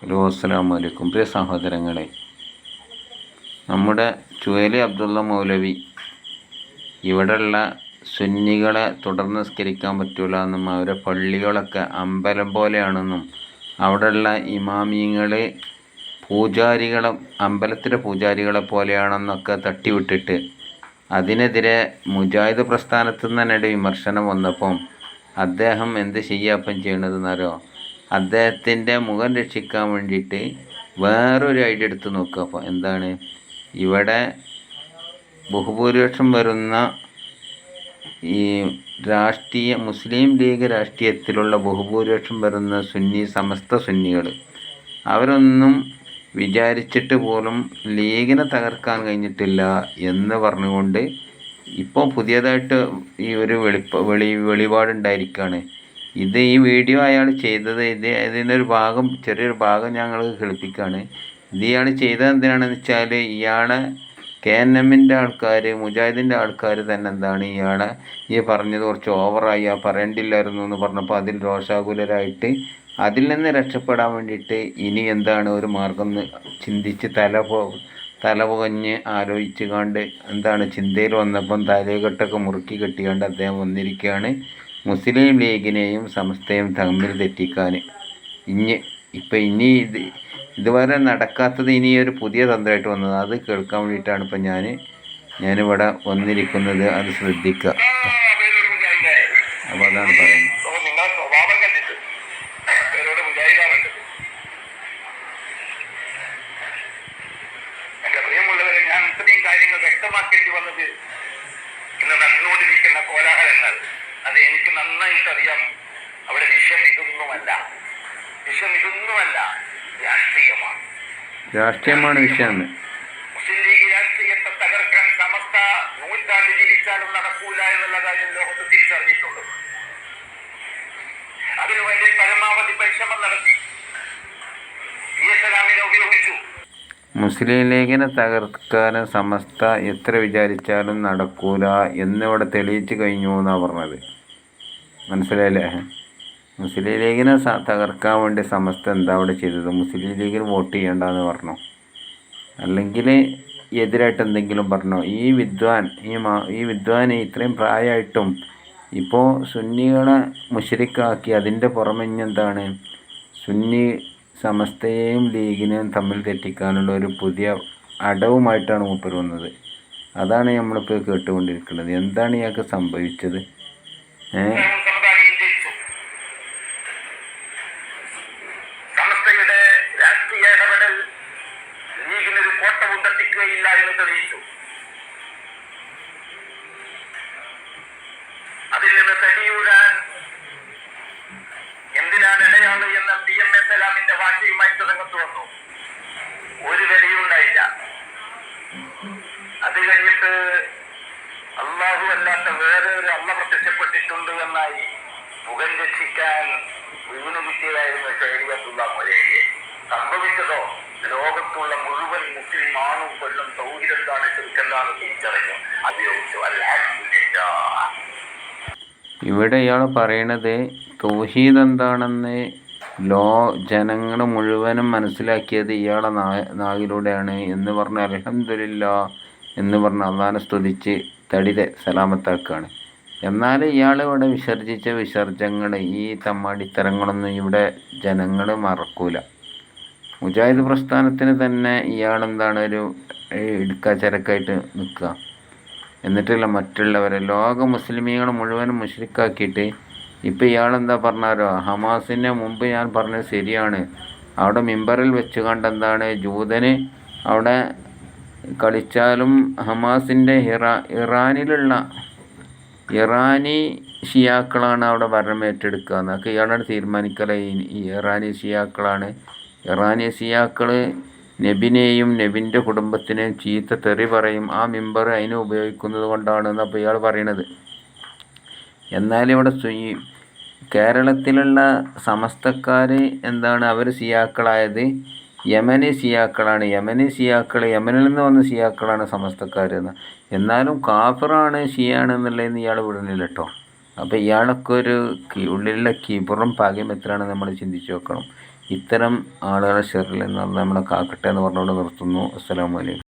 Hello അസ്സാം അലൈക്കും. പ്രിയ സഹോദരങ്ങളെ നമ്മുടെ ചുവേലി അബ്ദുള്ള മൗലവി ഇവിടെയുള്ള സുന്നികളെ തുടർന്ന് നിസ്കരിക്കാൻ പറ്റൂല എന്നും അവരെ പള്ളികളൊക്കെ അമ്പലം പോലെയാണെന്നും അവിടെയുള്ള ഇമാമിയങ്ങൾ പൂജാരികളെ അമ്പലത്തിലെ പൂജാരികളെ പോലെയാണെന്നൊക്കെ തട്ടിവിട്ടിട്ട് അതിനെതിരെ മുജാഹിദ് പ്രസ്ഥാനത്തു നിന്ന് തന്നെ വിമർശനം വന്നപ്പം അദ്ദേഹം എന്ത് ചെയ്യാപ്പം ചെയ്യണതെന്നറിയോ? അദ്ദേഹത്തിന്റെ മുഖം രക്ഷിക്കാൻ വേണ്ടിയിട്ട് വേറൊരു ഐഡിയ എടുത്ത് നോക്കുക അപ്പോൾ എന്താണ്? ഇവിടെ ബഹുഭൂരിപക്ഷം വരുന്ന ഈ രാഷ്ട്രീയ മുസ്ലിം ലീഗ് രാഷ്ട്രീയത്തിലുള്ള ബഹുഭൂരിപക്ഷം വരുന്ന സുന്നി സമസ്ത സുന്നികൾ അവരൊന്നും വിചാരിച്ചിട്ട് പോലും ലീഗിനെ തകർക്കാൻ കഴിഞ്ഞിട്ടില്ല എന്ന് പറഞ്ഞുകൊണ്ട് ഇപ്പോൾ പുതിയതായിട്ട് ഈ ഒരു വെളിപ്പ വെളി വെളിപാടുണ്ടായിരിക്കുകയാണ് ഇത് ഈ വീഡിയോ അയാൾ ചെയ്തത്. ഇത് ഇതിനൊരു ഭാഗം ചെറിയൊരു ഭാഗം ഞങ്ങൾ കേൾപ്പിക്കുകയാണ് ഇത് ഇയാൾ ചെയ്തത് എന്തിനാണെന്ന് വെച്ചാൽ ഇയാളെ കെ എൻ എമ്മിന്റെ ആൾക്കാർ മുജാഹിദിന്റെ ആൾക്കാർ തന്നെ എന്താണ് ഇയാളെ ഈ പറഞ്ഞത് കുറച്ച് ഓവറായി ആ പറയേണ്ടില്ലായിരുന്നു എന്ന് പറഞ്ഞപ്പോൾ അതിൽ രോഷാകുലരായിട്ട് അതിൽ നിന്ന് രക്ഷപ്പെടാൻ വേണ്ടിയിട്ട് ഇനി എന്താണ് ഒരു മാർഗം ചിന്തിച്ച് തല പോ തല പുകഞ്ഞ് ആലോചിച്ച് കണ്ട് എന്താണ് ചിന്തയിൽ വന്നപ്പം തലയെ കെട്ടൊക്കെ മുറുക്കി കെട്ടിയാണ്ട് അദ്ദേഹം വന്നിരിക്കുകയാണ്. മുസ്ലിം ലീഗിനെയും സംസ്ഥയും തമ്മിൽ തെറ്റിക്കാൻ ഇനി ഇപ്പം ഇനി ഇത് ഇതുവരെ നടക്കാത്തത് ഇനി ഒരു പുതിയ തന്ത്രമായിട്ട് വന്നത്. അത് കേൾക്കാൻ വേണ്ടിയിട്ടാണ് ഇപ്പം ഞാൻ ഞാനിവിടെ വന്നിരിക്കുന്നത്. അത് ശ്രദ്ധിക്കുക അപ്പോൾ അതാണ് പറയുന്നത്. അത് എനിക്ക് നന്നായിട്ട് അറിയാം. അവിടെ വിഷം ഇതൊന്നുമല്ല വിഷയം ഇതൊന്നുമല്ല രാഷ്ട്രീയമാണ്. രാഷ്ട്രീയമാണ് വിഷയം. മുസ്ലിം ലീഗ് രാഷ്ട്രീയത്തെ തകർക്കാൻ സമസ്ത നൂറ്റാണ്ട് ജീവിച്ചാലും നടക്കൂല എന്നുള്ള കാര്യം ലോകത്ത് തിരിച്ചറിഞ്ഞിട്ടുണ്ട്. അതിനുവേണ്ടി പരമാവധി പരിശ്രമം നടത്തി. എസ് ഉപയോഗിച്ചു. മുസ്ലിം ലീഗിനെ തകർക്കാൻ സമസ്ത എത്ര വിചാരിച്ചാലും നടക്കൂല എന്നിവിടെ തെളിയിച്ചു കഴിഞ്ഞു എന്നാണ് പറഞ്ഞത്. മനസ്സിലായില്ലേ? മുസ്ലിം ലീഗിനെ തകർക്കാൻ വേണ്ടി സമസ്ത എന്താ അവിടെ ചെയ്തത്? മുസ്ലിം ലീഗിന് വോട്ട് ചെയ്യണ്ടെന്ന് പറഞ്ഞു? അല്ലെങ്കിൽ എതിരായിട്ട് എന്തെങ്കിലും പറഞ്ഞോ? ഈ വിദ്വാൻ ഈ മാ ഈ വിദ്വാൻ ഇത്രയും പ്രായമായിട്ടും ഇപ്പോൾ സുന്നികളെ മുഷരിക്കാക്കി അതിന്റെ പുറമെ എന്താണ്? സുന്നി സമസ്തയെയും ലീഗിനെയും തമ്മിൽ തെറ്റിക്കാനുള്ള ഒരു പുതിയ അടവുമായിട്ടാണ് മൂപ്പർ വന്നത്. അതാണ് നമ്മളിപ്പോൾ കേട്ടുകൊണ്ടിരിക്കുന്നത്. എന്താണ് ഇയാൾക്ക് സംഭവിച്ചത്? സമസ്തയുടെ രാഷ്ട്രീയ എന്ന് തെളിയിച്ചു അതിൽ നിന്ന് തെളിയൂരാൻ എന്തിനാണ് ഇടയാണ് എന്ന പി എം എ സലാമിന്റെ വാശിയുമായി രംഗത്ത് വന്നു ഒരു വിലയുണ്ടായില്ല അത് കഴിഞ്ഞിട്ട് അള്ളാഹു അല്ലാത്ത വേറെ ഒരു അമ്മ പ്രത്യക്ഷപ്പെട്ടിട്ടുണ്ട് എന്നായി മുഖം രക്ഷിക്കാൻ വീണു കിട്ടിയതായിരുന്നു അബ്ദുള്ള മൊഴയെ സംഭവിച്ചതോ? ലോകത്തുള്ള മുഴുവൻ മുസ്ലിം ആണും കൊല്ലും സൗകര്യത്താണ് ചെറുക്കെന്താണ് തിരിച്ചറിഞ്ഞു ഉപയോഗിച്ചു അല്ലാ ഇവിടെ ഇയാൾ പറയണത് തൗഹീദ് എന്താണെന്ന് ലോ ജനങ്ങൾ മുഴുവനും മനസ്സിലാക്കിയത് ഇയാളെ നാ നാവിലൂടെയാണ് എന്ന് പറഞ്ഞ അലഹമില്ല എന്ന് പറഞ്ഞ് അള്ളഹാനെ സ്തുതിച്ച് തടിതെ സലാമത്താക്കുകയാണ്. എന്നാൽ ഇയാൾ ഇവിടെ വിസർജിച്ച വിസർജ്യങ്ങൾ ഈ തമ്മാടിത്തരങ്ങളൊന്നും ഇവിടെ ജനങ്ങൾ മറക്കൂല. മുജാഹിദ് പ്രസ്ഥാനത്തിന് തന്നെ ഇയാളെന്താണ് ഒരു ഇടുക്കാച്ചരക്കായിട്ട് നിൽക്കുക. എന്നിട്ടല്ല മറ്റുള്ളവരെ ലോക മുസ്ലിമീങ്ങൾ മുഴുവനും മുഷ്രിക്കാക്കിയിട്ട് ഇപ്പം ഇയാളെന്താ പറഞ്ഞാരോ ഹമാസിന്റെ മുമ്പ് ഞാൻ പറഞ്ഞത് ശരിയാണ്. അവിടെ മിമ്പറിൽ വെച്ച് കണ്ടെന്താണ് ജൂതന് അവിടെ കളിച്ചാലും ഹമാസിന്റെ ഇറാ ഇറാനിലുള്ള ഇറാനി ഷിയാക്കളാണ് അവിടെ ഭരണം ഏറ്റെടുക്കുക എന്നൊക്കെ ഇയാളാണ് തീരുമാനിക്കല. ഈ ഇറാനി ഷിയാക്കളാണ്. ഇറാനി ഷിയാക്കൾ നബിനെയും നബിന്റെ കുടുംബത്തിനെയും ചീത്ത തെറി പറയും. ആ മെമ്പർ അതിനെ ഉപയോഗിക്കുന്നത് കൊണ്ടാണ് അപ്പോൾ ഇയാൾ പറയണത്. എന്നാൽ ഇവിടെ കേരളത്തിലുള്ള സമസ്തക്കാർ എന്താണ്? അവർ സിയാക്കളായത് യമനി സിയാക്കളാണ്. യമനി സിയാക്കൾ യമനിൽ നിന്ന് വന്ന സിയാക്കളാണ് സമസ്തക്കാർ എന്ന് എന്നാലും കാഫറാണ് ഷിയാണ് എന്നുള്ളതെന്ന് ഇയാൾ വിടുന്നില്ല കേട്ടോ അപ്പോൾ ഇയാളൊക്കെ ഒരു ഉള്ളിലുള്ള കിബറും പാകം എത്രയാണ് നമ്മൾ ചിന്തിച്ച് നോക്കണം ഇത്തരം ആളുകളെ ഷെറിൽ നിന്ന് നമ്മളെ കാക്കട്ടെ എന്ന് പറഞ്ഞുകൊണ്ട് നിർത്തുന്നു. അസ്സലാമു അലൈക്കും.